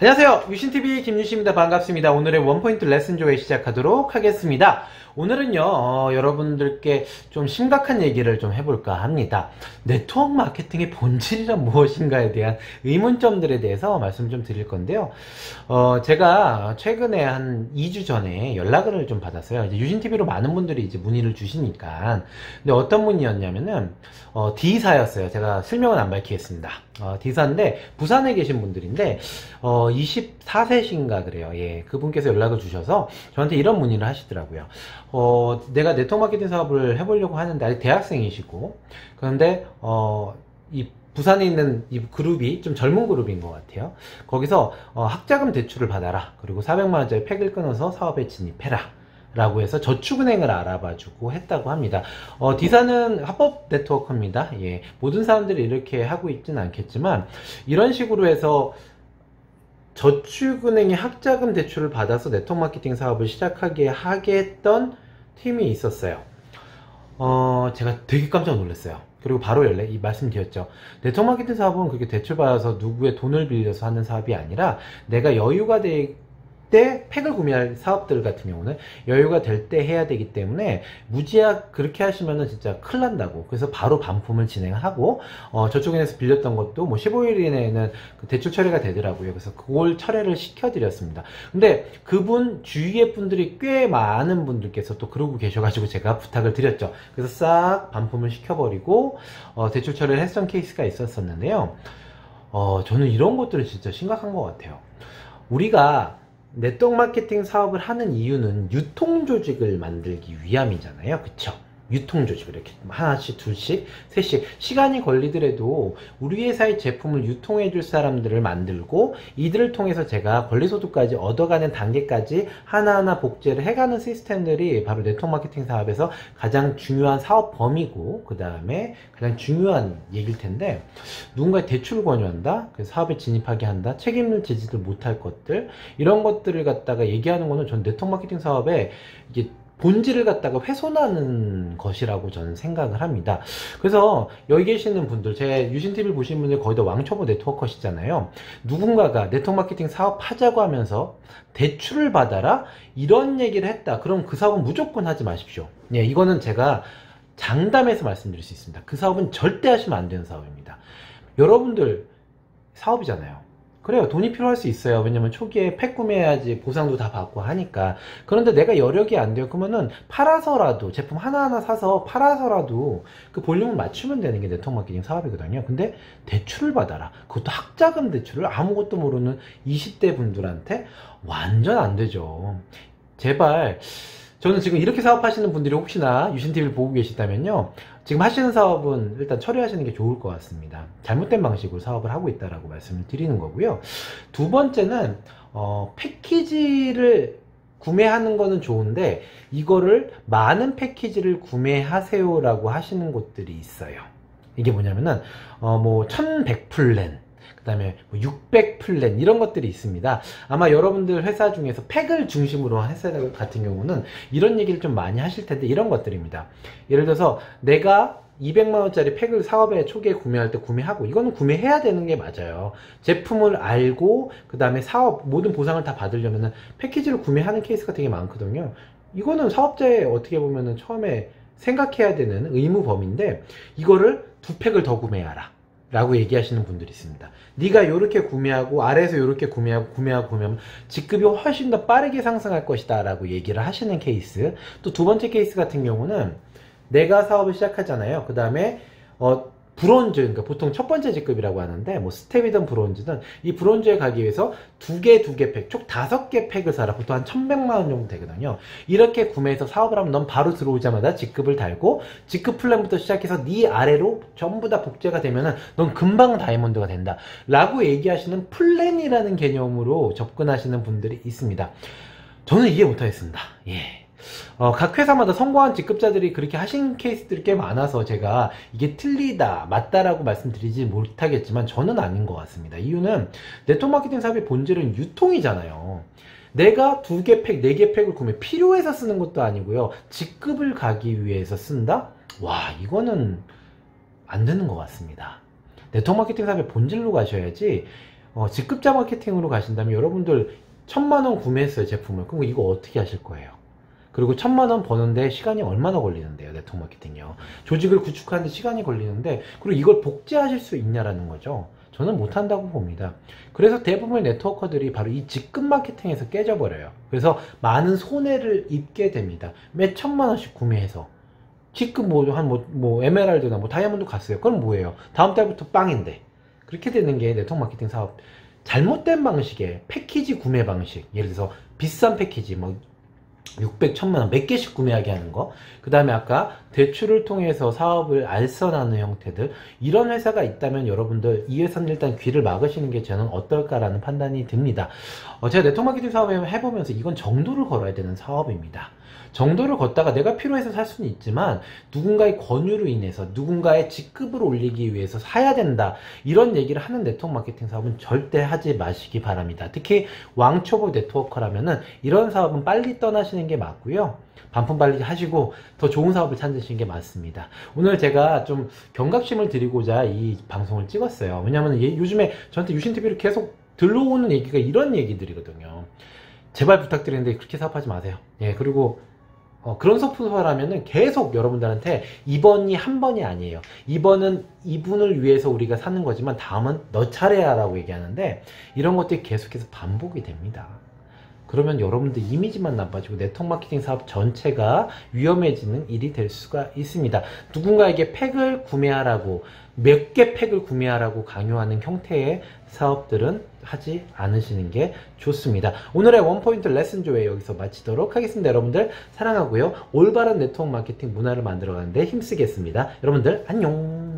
안녕하세요. 유신TV 김유신입니다. 반갑습니다. 오늘의 원포인트 레슨 조회 시작하도록 하겠습니다. 오늘은요, 어, 여러분들께 좀 심각한 얘기를 좀 해볼까 합니다. 네트워크 마케팅의 본질이란 무엇인가에 대한 의문점들에 대해서 말씀 좀 드릴 건데요. 어, 제가 최근에 한 2주 전에 연락을 좀 받았어요. 유신TV로 많은 분들이 이제 문의를 주시니까. 근데 어떤 문의였냐면은, 어, D사였어요. 제가 실명은 안 밝히겠습니다. 어, D사인데, 부산에 계신 분들인데, 어, 24세신가 그래요. 예. 그분께서 연락을 주셔서 저한테 이런 문의를 하시더라고요. 어, 내가 네트워크 마케팅 사업을 해보려고 하는데 아직 대학생이시고 그런데 어, 이 부산에 있는 이 그룹이 좀 젊은 그룹인 것 같아요. 거기서 어, 학자금 대출을 받아라. 그리고 400만 원짜리 팩을 끊어서 사업에 진입해라. 라고 해서 저축은행을 알아봐주고 했다고 합니다. 어, 디사는 합법 네트워크입니다. 예, 모든 사람들이 이렇게 하고 있지는 않겠지만 이런 식으로 해서 저축은행의 학자금 대출을 받아서 네트워크 마케팅 사업을 시작하게 하게 했던 팀이 있었어요. 어, 제가 되게 깜짝 놀랐어요. 그리고 바로 연락, 이 말씀드렸죠. 네트워크 마케팅 사업은 그렇게 대출받아서 누구의 돈을 빌려서 하는 사업이 아니라 내가 여유가 되, 때 팩을 구매할 사업들 같은 경우는 여유가 될 때 해야 되기 때문에 무지하 그렇게 하시면은 진짜 큰일 난다고. 그래서 바로 반품을 진행하고 어, 저쪽에서 빌렸던 것도 뭐 15일 이내에는 그 대출 처리가 되더라고요. 그래서 그걸 철회를 시켜드렸습니다. 근데 그분 주위의 분들이 꽤 많은 분들께서 또 그러고 계셔가지고 제가 부탁을 드렸죠. 그래서 싹 반품을 시켜버리고 어, 대출 처리를 했던 케이스가 있었었는데요. 어, 저는 이런 것들은 진짜 심각한 것 같아요. 우리가 네트워크 마케팅 사업을 하는 이유는 유통 조직을 만들기 위함이잖아요. 그쵸? 유통 조직을 이렇게 하나씩 둘씩 셋씩. 시간이 걸리더라도 우리 회사의 제품을 유통해 줄 사람들을 만들고 이들을 통해서 제가 권리소득까지 얻어가는 단계까지 하나하나 복제를 해가는 시스템들이 바로 네트워크 마케팅 사업에서 가장 중요한 사업 범위고 그 다음에 가장 중요한 얘기일 텐데 누군가의 대출을 권유한다 그 사업에 진입하게 한다 책임을 지지도 못할 것들 이런 것들을 갖다가 얘기하는 거는 전 네트워크 마케팅 사업에 이게 본질을 갖다가 훼손하는 것이라고 저는 생각을 합니다. 그래서 여기 계시는 분들, 제 유신TV 보시는 분들 거의 다 왕초보 네트워커시잖아요. 누군가가 네트워크 마케팅 사업 하자고 하면서 대출을 받아라? 이런 얘기를 했다. 그럼 그 사업은 무조건 하지 마십시오. 예, 이거는 제가 장담해서 말씀드릴 수 있습니다. 그 사업은 절대 하시면 안 되는 사업입니다. 여러분들 사업이잖아요. 그래요. 돈이 필요할 수 있어요. 왜냐면 초기에 팩 구매해야지 보상도 다 받고 하니까. 그런데 내가 여력이 안 돼요. 그러면은 팔아서라도 제품 하나하나 사서 팔아서라도 그 볼륨을 맞추면 되는 게 네트워크 마케팅 사업이거든요. 근데 대출을 받아라. 그것도 학자금 대출을 아무것도 모르는 20대 분들한테 완전 안 되죠. 제발 저는 지금 이렇게 사업하시는 분들이 혹시나 유신TV를 보고 계시다면요. 지금 하시는 사업은 일단 처리하시는 게 좋을 것 같습니다. 잘못된 방식으로 사업을 하고 있다라고 말씀을 드리는 거고요. 두 번째는 어, 패키지를 구매하는 거는 좋은데 이거를 많은 패키지를 구매하세요라고 하시는 곳들이 있어요. 이게 뭐냐면은 어, 뭐 1100 플랜 그 다음에 600뭐 플랜 이런 것들이 있습니다. 아마 여러분들 회사 중에서 팩을 중심으로 한 회사 같은 경우는 이런 얘기를 좀 많이 하실 텐데 이런 것들입니다. 예를 들어서 내가 200만원짜리 팩을 사업에 초기에 구매할 때 구매하고 이거는 구매해야 되는 게 맞아요. 제품을 알고 그 다음에 사업 모든 보상을 다 받으려면 패키지를 구매하는 케이스가 되게 많거든요. 이거는 사업자의 어떻게 보면 처음에 생각해야 되는 의무 범인데 이거를 두 팩을 더 구매하라 라고 얘기하시는 분들이 있습니다. 네가 이렇게 구매하고 아래에서 이렇게 구매하고 구매하고 구매하면 직급이 훨씬 더 빠르게 상승할 것이다 라고 얘기를 하시는 케이스 또 두 번째 케이스 같은 경우는 내가 사업을 시작하잖아요. 그 다음에 어, 브론즈, 그러니까 보통 첫 번째 직급이라고 하는데, 뭐 스텝이든 브론즈든 이 브론즈에 가기 위해서 두 개, 두 개 팩, 총 다섯 개 팩을 사라. 보통 한 천백만 원 정도 되거든요. 이렇게 구매해서 사업을 하면 넌 바로 들어오자마자 직급을 달고, 직급 플랜부터 시작해서 네 아래로 전부 다 복제가 되면은 넌 금방 다이아몬드가 된다. 라고 얘기하시는 플랜이라는 개념으로 접근하시는 분들이 있습니다. 저는 이해 못하겠습니다. 예. 어, 각 회사마다 성공한 직급자들이 그렇게 하신 케이스들이 꽤 많아서 제가 이게 틀리다, 맞다라고 말씀드리지 못하겠지만 저는 아닌 것 같습니다. 이유는 네트워크 마케팅 사업의 본질은 유통이잖아요. 내가 두 개 팩, 네 개 팩을 구매 필요해서 쓰는 것도 아니고요. 직급을 가기 위해서 쓴다? 와, 이거는 안 되는 것 같습니다. 네트워크 마케팅 사업의 본질로 가셔야지 어, 직급자 마케팅으로 가신다면 여러분들 천만 원 구매했어요 제품을 그럼 이거 어떻게 하실 거예요? 그리고 천만 원 버는데 시간이 얼마나 걸리는데요 네트워크 마케팅요? 조직을 구축하는데 시간이 걸리는데 그리고 이걸 복제하실 수 있냐라는 거죠. 저는 못한다고 봅니다. 그래서 대부분의 네트워커들이 바로 이 직급 마케팅에서 깨져버려요. 그래서 많은 손해를 입게 됩니다. 몇 천만 원씩 구매해서. 직급 뭐 한 뭐 뭐 에메랄드나 뭐 다이아몬드 갔어요. 그럼 뭐예요? 다음 달부터 빵인데. 그렇게 되는 게 네트워크 마케팅 사업 잘못된 방식의 패키지 구매 방식. 예를 들어서 비싼 패키지 뭐 600, 1000만 원 몇 개씩 구매하게 하는 거. 그 다음에 아까 대출을 통해서 사업을 알선하는 형태들. 이런 회사가 있다면 여러분들 이 회사는 일단 귀를 막으시는 게 저는 어떨까라는 판단이 듭니다. 어, 제가 네트워크 마케팅 사업을 해보면서 이건 정도를 걸어야 되는 사업입니다. 정도를 걷다가 내가 필요해서 살 수는 있지만 누군가의 권유로 인해서 누군가의 직급을 올리기 위해서 사야 된다 이런 얘기를 하는 네트워크 마케팅 사업은 절대 하지 마시기 바랍니다 특히 왕초보 네트워커라면은 이런 사업은 빨리 떠나시는 게 맞고요. 반품 빨리 하시고 더 좋은 사업을 찾으시는 게 맞습니다. 오늘 제가 좀 경각심을 드리고자 이 방송을 찍었어요. 왜냐면 요즘에 저한테 유신TV를 계속 들러오는 얘기가 이런 얘기들이거든요. 제발 부탁드리는데 그렇게 사업하지 마세요. 예 그리고 어, 그런 소프트웨어라면은 계속 여러분들한테 이번이 한 번이 아니에요. 이번은 이분을 위해서 우리가 사는 거지만 다음은 너 차례야 라고 얘기하는데 이런 것들이 계속해서 반복이 됩니다. 그러면 여러분들 이미지만 나빠지고 네트워크 마케팅 사업 전체가 위험해지는 일이 될 수가 있습니다. 누군가에게 팩을 구매하라고 몇 개 팩을 구매하라고 강요하는 형태의 사업들은 하지 않으시는 게 좋습니다. 오늘의 원포인트 레슨 조회 여기서 마치도록 하겠습니다. 여러분들 사랑하고요. 올바른 네트워크 마케팅 문화를 만들어가는데 힘쓰겠습니다. 여러분들 안녕